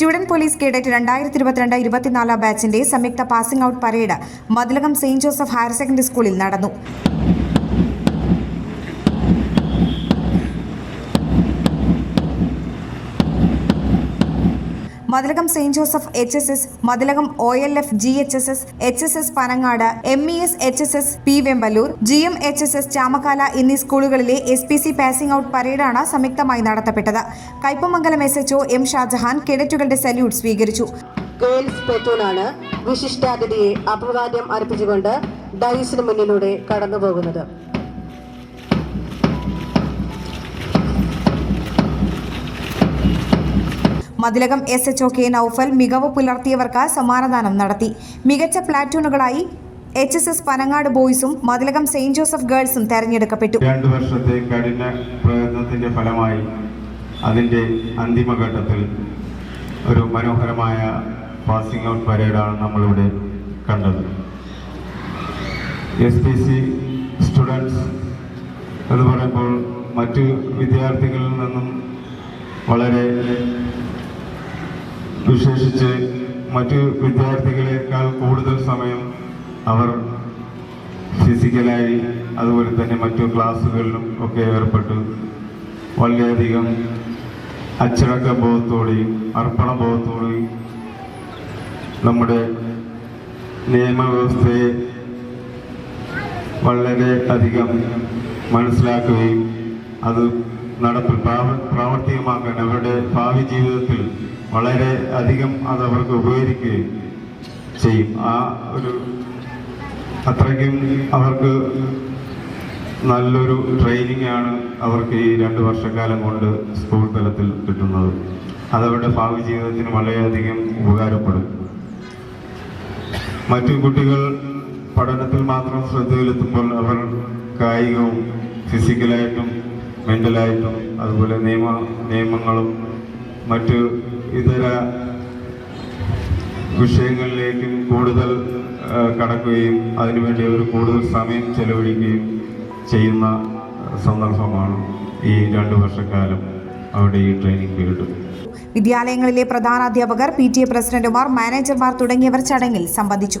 Student police cadet രണ്ടായിരത്തി ഇരുപത്തിരണ്ട് ഇരുപത്തിനാലാം ബാച്ചിന്റെ സംയുക്ത passing out parade Mathilakam Saint Joseph higher secondary സ്കൂളിൽ നടന്നു. Mathilakam Saint Joseph H S S Mathilakam O L F G H S S H S S Panangad M E S H S S P Vemballur G M H S S Chamakkala എന്നീ സ്കൂളുകളിലെ S P C passing out പരേഡാണ് സംയുക്തമായി നടത്തപ്പെട്ടത്. Kaipamangalam S H M Shajahan കേഡറ്റുകളുടെ salute സ്വീകരിച്ചു. Girls പ്ലറ്റൂണാണ് വിശിഷ്ടാതിഥിയെ അഭിവാദ്യം അർപ്പിച്ചുകൊണ്ട് ഡൈസിന് മുന്നിലൂടെ കടന്നുപോകുന്നത്. Mathilakam S H O K Noufal മികവ് പുലർത്തിയവർക്ക് സമ്മാനദാനം നടത്തി. മികച്ച പ്ലാറ്റൂണുകളായി എച്ച് എസ് എസ് പനങ്ങാട് ബോയ്സും മതിലകം സെയിന്റ് ജോസഫ് ഗേൾസും തെരഞ്ഞെടുക്കപ്പെട്ടു. രണ്ടു വർഷത്തെ കഠിന പ്രയത്നത്തിന്റെ ഫലമായി അതിന്റെ അന്തിമഘട്ടത്തിൽ ഒരു മനോഹരമായ പാസിംഗ് ഔട്ട് പരേഡാണ് നമ്മളിവിടെ കണ്ടത്. എസ് പി സി സ്റ്റുഡൻസ് എന്ന് പറയുമ്പോൾ മറ്റു വിദ്യാർത്ഥികളിൽ നിന്നും വളരെ വിശേഷിച്ച് മറ്റ് വിദ്യാർത്ഥികളെക്കാൾ കൂടുതൽ സമയം അവർ ഫിസിക്കലായി അതുപോലെ തന്നെ മറ്റു ക്ലാസ്സുകളിലും ഒക്കെ ഏർപ്പെട്ടു. വളരെയധികം അച്ചടക്ക ബോധത്തോടെയും അർപ്പണ ബോധത്തോടെയും നമ്മുടെ നിയമവ്യവസ്ഥയെ വളരെ അധികം മനസ്സിലാക്കുകയും അത് നടപ്പിൽ പ്രാവർത്തികമാക്കാൻ അവരുടെ ഭാവി ജീവിതത്തിൽ വളരെ അധികം അത് അവർക്ക് ഉപകരിക്കുകയും ചെയ്യും. ആ ഒരു അത്രയ്ക്കും അവർക്ക് നല്ലൊരു ട്രെയിനിങ് ആണ് അവർക്ക് ഈ രണ്ട് വർഷക്കാലം കൊണ്ട് സ്കൂൾ തലത്തിൽ കിട്ടുന്നത്. അതവരുടെ ഭാവി ജീവിതത്തിന് വളരെയധികം ഉപകാരപ്പെടും. മറ്റു കുട്ടികൾ പഠനത്തിൽ മാത്രം ശ്രദ്ധ ചെലുത്തുമ്പോൾ അവർ കായികവും ഫിസിക്കലായിട്ടും മെന്റലായിട്ടും അതുപോലെ നിയമ നിയമങ്ങളും മറ്റു ഇതര വിഷയങ്ങളിലേക്കും കൂടുതൽ കടക്കുകയും അതിനുവേണ്ടി അവർ കൂടുതൽ സമയം ചെലവഴിക്കുകയും ചെയ്യുന്ന സന്ദർഭമാണ് ഈ രണ്ടു വർഷക്കാലം അവിടെ ഈ ട്രെയിനിങ് പീരീഡ് വിദ്യാലയങ്ങളിലെ പ്രധാനാധ്യാപകർ പി ടി എ പ്രസിഡന്റുമാർ മാനേജർമാർ തുടങ്ങിയവർ ചടങ്ങിൽ സംബന്ധിച്ചു.